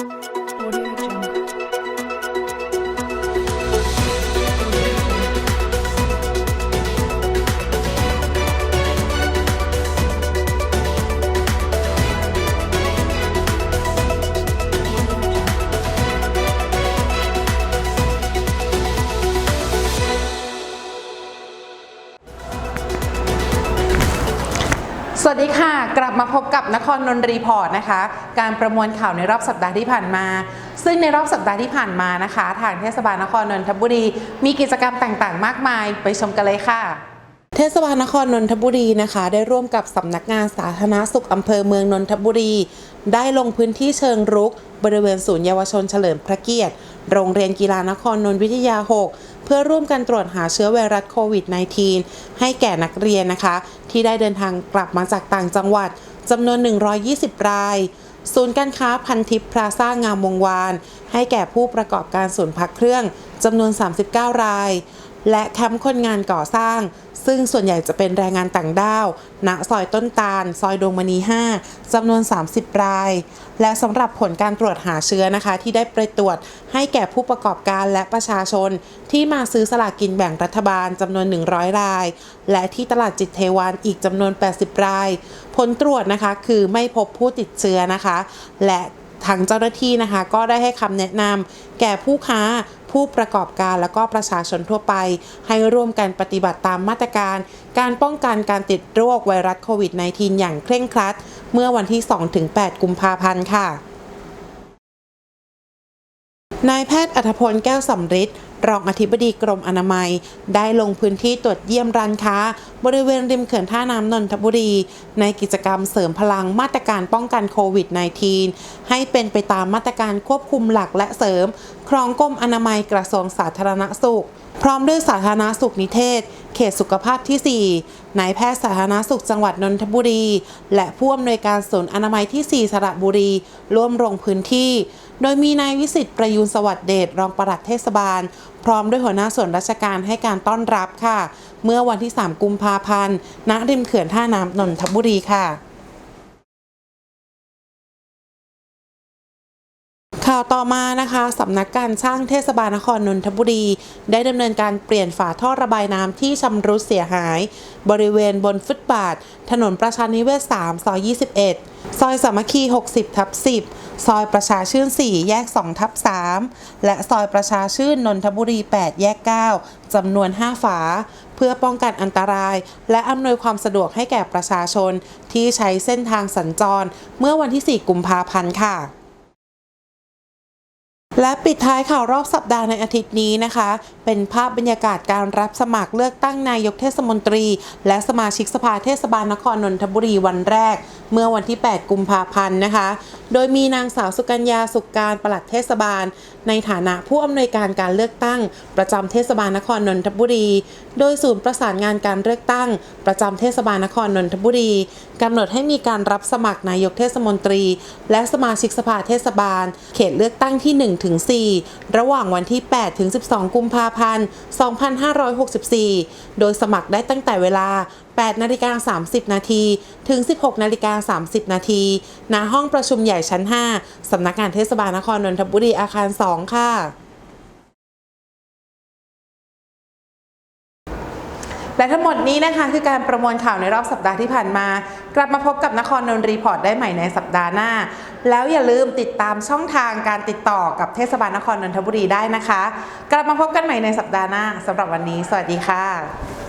Thank you. วัสดีค่ะ กลับมาพบกับนครนนรีพอร์ตนะคะ การประมวลข่าวในรอบสัปดาห์ที่ผ่านมา ซึ่งในรอบสัปดาห์ที่ผ่านมานะคะ ทางเทศบาลนครนนทบุรี มีกิจกรรมต่างๆ มากมาย ไปชมกันเลยค่ะเทศบาลนครนนทบุรีนะคะ ได้ร่วมกับสำนักงานสาธารณสุขอำเภอเมืองนนทบุรี ได้ลงพื้นที่เชิงรุก บริเวณศูนย์เยาวชนเฉลิมพระเกียรติ โรงเรียนกีฬานครนนทวิทยา 6 เพื่อร่วมกันตรวจหาเชื้อไวรัสโควิด -19 ให้แก่นักเรียนนะคะ ที่ได้เดินทางกลับมาจากต่างจังหวัดจำนวน 120 ราย ศูนย์การค้าพันทิพย์พลาซ่างามวงวาน ให้แก่ผู้ประกอบการศูนย์พักเครื่องจำนวน 39 ราย และแคมป์คนงานก่อสร้าง ซึ่งส่วนใหญ่จะเป็นแรงงานต่างด้าวณซอยต้นตาล ซอยดวงมณี 5จำนวน 30 ราย และสำหรับผลการตรวจหาเชื้อนะคะ ที่ได้ไปตรวจให้แก่ผู้ประกอบการและประชาชน ที่มาซื้อสลากกินแบ่งรัฐบาลจำนวน 100 ราย และที่ตลาดจิตเทวันอีกจำนวน 80 ราย ผลตรวจนะคะคือไม่พบผู้ติดเชื้อนะคะ และทางเจ้าหน้าที่นะคะ ก็ได้ให้คำแนะนำแก่ผู้ค้า ผู้ประกอบการและก็ประชาชนทั่วไป ให้ร่วมกันปฏิบัติตามมาตรการ การป้องกันการติดโรคไวรัสโควิด -19 อย่างเคร่งครัด เมื่อวันที่ 2-8 กุมภาพันธ์ค่ะนายแพทย์อัธพลแก้วสำริด รองอธิบดีกรมอนามัย ได้ลงพื้นที่ตรวจเยี่ยมร้านค้า บริเวณริมเขื่อนท่าน้ำนนทบุรี ในกิจกรรมเสริมพลังมาตรการป้องกันโควิด -19 ให้เป็นไปตามมาตรการควบคุมหลักและเสริม ครองกรมอนามัยกระทรวงสาธารณสุข พร้อมด้วยสาธารณสุขนิเทศ เขตสุขภาพที่ 4 นายแพทย์สาธารณสุขจังหวัดนนทบุรี และผู้อำนวยการศูนย์อนามัยที่ 4 สระบุรี ร่วมลงพื้นที่ โดยมีนายวิสิตประยูนสวัสดิ์เดชรองปลัดเทศบาล พร้อมด้วยหัวหน้าส่วนราชการให้การต้อนรับค่ะ เมื่อวันที่ 3 กุมภาพันธ์ณริมเขื่อนท่าน้ำนนทบุรีค่ะ ข่าวต่อมานะคะสำนักการช่างเทศบาลนครนนทบุรี ได้ดำเนินการเปลี่ยนฝาท่อระบายน้ำที่ชำรุดเสียหาย บริเวณบนฟุตบาท ถนนประชานิเวศ 3 ซอย 21 ซอยสามัคคี 60 ทับ 10 ซอยประชาชื่น 4 แยก 2 ทับ 3 และซอยประชาชื่นนนทบุรี 8 แยก 9จำนวน 5 ฝา เพื่อป้องกันอันตราย และอำนวยความสะดวกให้แก่ประชาชนที่ใช้เส้นทางสัญจร เมื่อวันที่ 4 กุมภาพันธ์ค่ะ และปิดท้ายข่าวรอบสัปดาห์ในอาทิตย์นี้นะคะ เป็นภาพบรรยากาศการรับสมัครเลือกตั้งนายกเทศมนตรี และสมาชิกสภาเทศบาลนครนนทบุรีวันแรก เมื่อวันที่ 8 กุมภาพันธ์นะคะ โดยมีนางสาวสุกัญญาสุขการปลัดเทศบาล ในฐานะผู้อำนวยการการเลือกตั้ง ประจำเทศบาลนครนนทบุรี โดยศูนย์ประสานงานการเลือกตั้ง ประจำเทศบาลนครนนทบุรีกำหนดให้มีการรับสมัครนายกเทศมนตรี และสมาชิกสภาเทศบาล เขตเลือกตั้งที่ 1 1ถึง4ระหว่างวันที่8ถึง12 กุมภาพันธ์ 2564 โดยสมัครได้ตั้งแต่เวลา 8นาฬิกา30 นาทีถึง 16นาฬิกา30 นาทีณห้องประชุมใหญ่ชั้น 5 สำนักงานเทศบาลนครนนทบุรีอาคาร 2 ค่ะ และทั้งหมดนี้นะคะคือการประมวลข่าวในรอบสัปดาห์ที่ผ่านมา กลับมาพบกับนครนนทรีพอร์ตได้ใหม่ในสัปดาห์หน้า แล้วอย่าลืมติดตามช่องทางการติดต่อกับเทศบาลนครนนทบุรีได้นะคะ กลับมาพบกันใหม่ในสัปดาห์หน้าสำหรับวันนี้ สวัสดีค่ะ